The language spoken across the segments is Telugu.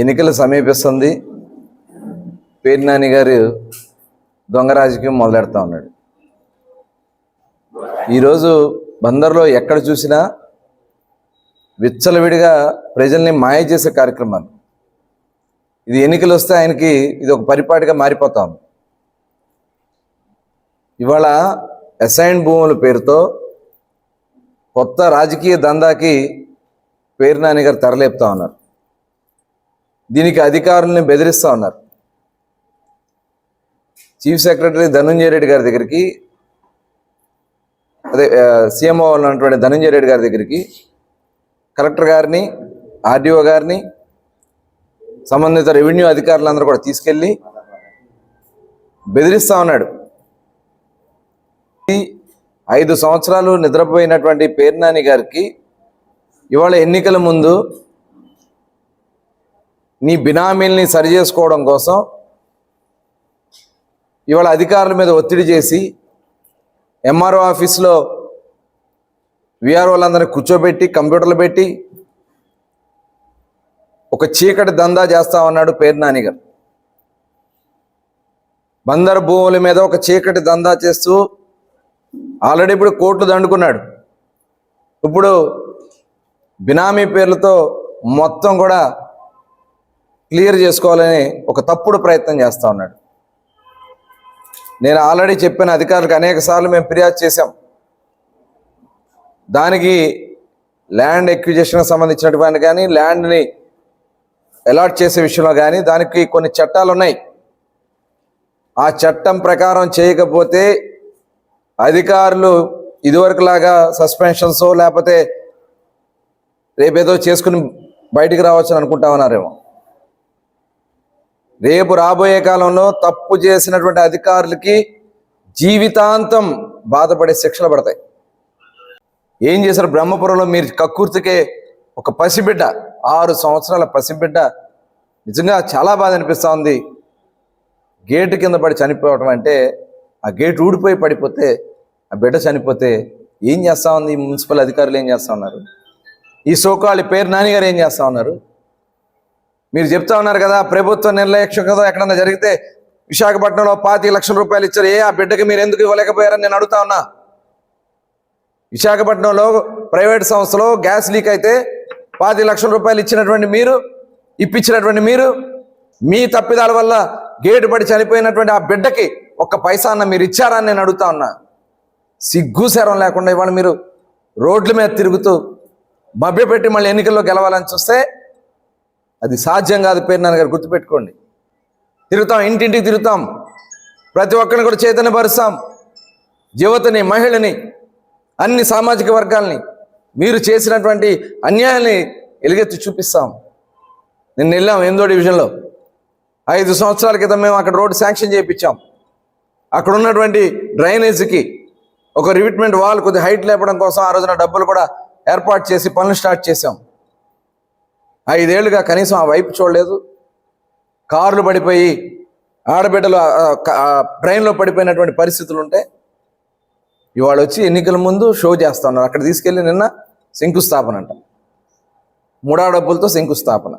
ఎన్నికలు సమీపిస్తుంది. పేరు నాని గారు దొంగ రాజకీయం మొదలెడతా ఉన్నాడు. ఈరోజు బందర్లో ఎక్కడ చూసినా విచ్చలవిడిగా ప్రజల్ని మాయ చేసే కార్యక్రమాలు. ఇది ఎన్నికలు వస్తే ఆయనకి ఇది ఒక పరిపాటిగా మారిపోతాం ఇవాళ అసైన్ భూముల పేరుతో కొత్త రాజకీయ దందాకి పేరు నాని గారు తెరలేపుతా ఉన్నారు. దీనికి అధికారుల్ని బెదిరిస్తూ ఉన్నారు. చీఫ్ సెక్రటరీ ధనుంజయ రెడ్డి గారి దగ్గరికి అదే సీఎంఓ ఉన్నటువంటి ధనుంజయ రెడ్డి గారి దగ్గరికి కలెక్టర్ గారిని ఆర్డీఓ గారిని సంబంధిత రెవెన్యూ అధికారులందరూ కూడా తీసుకెళ్ళి బెదిరిస్తా ఉన్నాడు. ఐదు సంవత్సరాలు నిద్రపోయినటువంటి పేర్నాని గారికి ఇవాళ ఎన్నికల ముందు నీ బినామీల్ని సరి చేసుకోవడం కోసం ఇవాళ అధికారుల మీద ఒత్తిడి చేసి ఎంఆర్ఓ ఆఫీస్లో విఆర్ఓలందరినీ కూర్చోబెట్టి కంప్యూటర్లు పెట్టి ఒక చీకటి దందా చేస్తా ఉన్నాడు పేరు నానిగారు బందర్ భూముల మీద ఒక చీకటి దందా చేస్తూ ఆల్రెడీ ఇప్పుడు కోర్టు దండుకున్నాడు. ఇప్పుడు బినామీ పేర్లతో మొత్తం కూడా క్లియర్ చేసుకోవాలని ఒక తప్పుడు ప్రయత్నం చేస్తూ ఉన్నాడు. నేను ఆల్రెడీ చెప్పిన అధికారులకు అనేక సార్లు మేము ఫిర్యాదు చేశాం. దానికి ల్యాండ్ ఎక్విజేషన్కి సంబంధించినటువంటి కానీ ల్యాండ్ని అలాట్ చేసే విషయంలో కానీ దానికి కొన్ని చట్టాలు ఉన్నాయి ఆ చట్టం ప్రకారం చేయకపోతే అధికారులు ఇదివరకులాగా సస్పెన్షన్స్ లేకపోతే రేపేదో చేసుకుని బయటికి రావచ్చు అనుకుంటా ఉన్నారేమో. రేపు రాబోయే కాలంలో తప్పు చేసినటువంటి అధికారులకి జీవితాంతం బాధపడే శిక్షలు పడతాయి. ఏం చేశారు? బ్రహ్మపురంలో మీరు కక్కుర్తికే ఒక పసిబిడ్డ ఆరు సంవత్సరాల పసిబిడ్డ. నిజంగా చాలా బాధ అనిపిస్తూ ఉంది గేటు కింద పడి చనిపోవటం అంటే ఆ గేట్ ఊడిపోయి పడిపోతే ఆ బిడ్డ చనిపోతే ఏం చేస్తా ఉంది? మున్సిపల్ అధికారులు ఏం చేస్తా ఉన్నారు? ఈ సోకాళ్ళ పేరు నానిగారు ఏం చేస్తా ఉన్నారు? మీరు చెప్తా ఉన్నారు కదా ప్రభుత్వ నిర్లక్ష్యం కదా ఎక్కడన్నా జరిగితే విశాఖపట్నంలో పాతి లక్షల రూపాయలు ఇచ్చారు. ఏ ఆ బిడ్డకి మీరు ఎందుకు ఇవ్వలేకపోయారని నేను అడుగుతా ఉన్నా. విశాఖపట్నంలో ప్రైవేట్ సంస్థలో గ్యాస్ లీక్ అయితే పాతి లక్షల రూపాయలు ఇచ్చినటువంటి మీరు ఇప్పించినటువంటి మీరు మీ తప్పిదాల వల్ల గేటు పడి చనిపోయినటువంటి ఆ బిడ్డకి ఒక్క పైసా అన్న మీరు ఇచ్చారా అని నేను అడుగుతా ఉన్నా. సిగ్గు లేకుండా ఇవాళ మీరు రోడ్ల మీద తిరుగుతూ మభ్యపెట్టి మళ్ళీ ఎన్నికల్లో గెలవాలని చూస్తే అది సాధ్యం కాదు పేరు నాన్నగారు గుర్తుపెట్టుకోండి. తిరుగుతాం ఇంటింటికి తిరుగుతాం. ప్రతి ఒక్కరిని కూడా చైతన్యపరుస్తాం. యువతని మహిళని అన్ని సామాజిక వర్గాల్ని మీరు చేసినటువంటి అన్యాయాన్ని ఎలుగెత్తి చూపిస్తాం. నిన్న వెళ్ళాం ఎందో డివిజన్లో. ఐదు సంవత్సరాల క్రితం మేము అక్కడ రోడ్డు శాంక్షన్ చేయించాం. అక్కడ ఉన్నటువంటి డ్రైనేజీకి ఒక రివిట్మెంట్ వాల్ కొద్ది హైట్ లేపడం కోసం ఆ రోజున డబ్బులు కూడా ఏర్పాటు చేసి పనులు స్టార్ట్ చేసాం ఐదేళ్ళుగా కనీసం ఆ వైపు చూడలేదు. కార్లు పడిపోయి ఆడబిడ్డలు ట్రైన్లో పడిపోయినటువంటి పరిస్థితులు ఉంటాయి ఇవాళ వచ్చి ఎన్నికల ముందు షో చేస్తా ఉన్నారు అక్కడ తీసుకెళ్ళి నిన్న శంకుస్థాపన అంట. ముడా డబ్బులతో శంకుస్థాపన.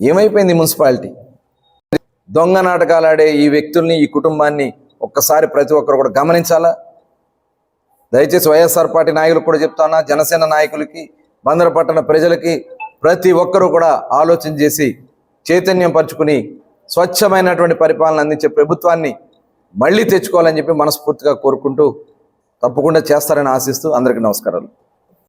ఏమైపోయింది మున్సిపాలిటీ? దొంగ నాటకాలు ఆడే ఈ వ్యక్తుల్ని ఈ కుటుంబాన్ని ఒక్కసారి ప్రతి ఒక్కరు కూడా గమనించాలా? దయచేసి వైఎస్ఆర్ పార్టీ నాయకులకు కూడా చెప్తానా? జనసేన నాయకులకి బందర పట్టణ ప్రజలకి ప్రతి ఒక్కరూ కూడా ఆలోచన చేసి చైతన్యం పరుచుకుని స్వచ్ఛమైనటువంటి పరిపాలన అందించే ప్రభుత్వాన్ని మళ్ళీ తెచ్చుకోవాలని చెప్పి మనస్ఫూర్తిగా కోరుకుంటూ తప్పకుండా చేస్తారని ఆశిస్తూ అందరికీ నమస్కారాలు.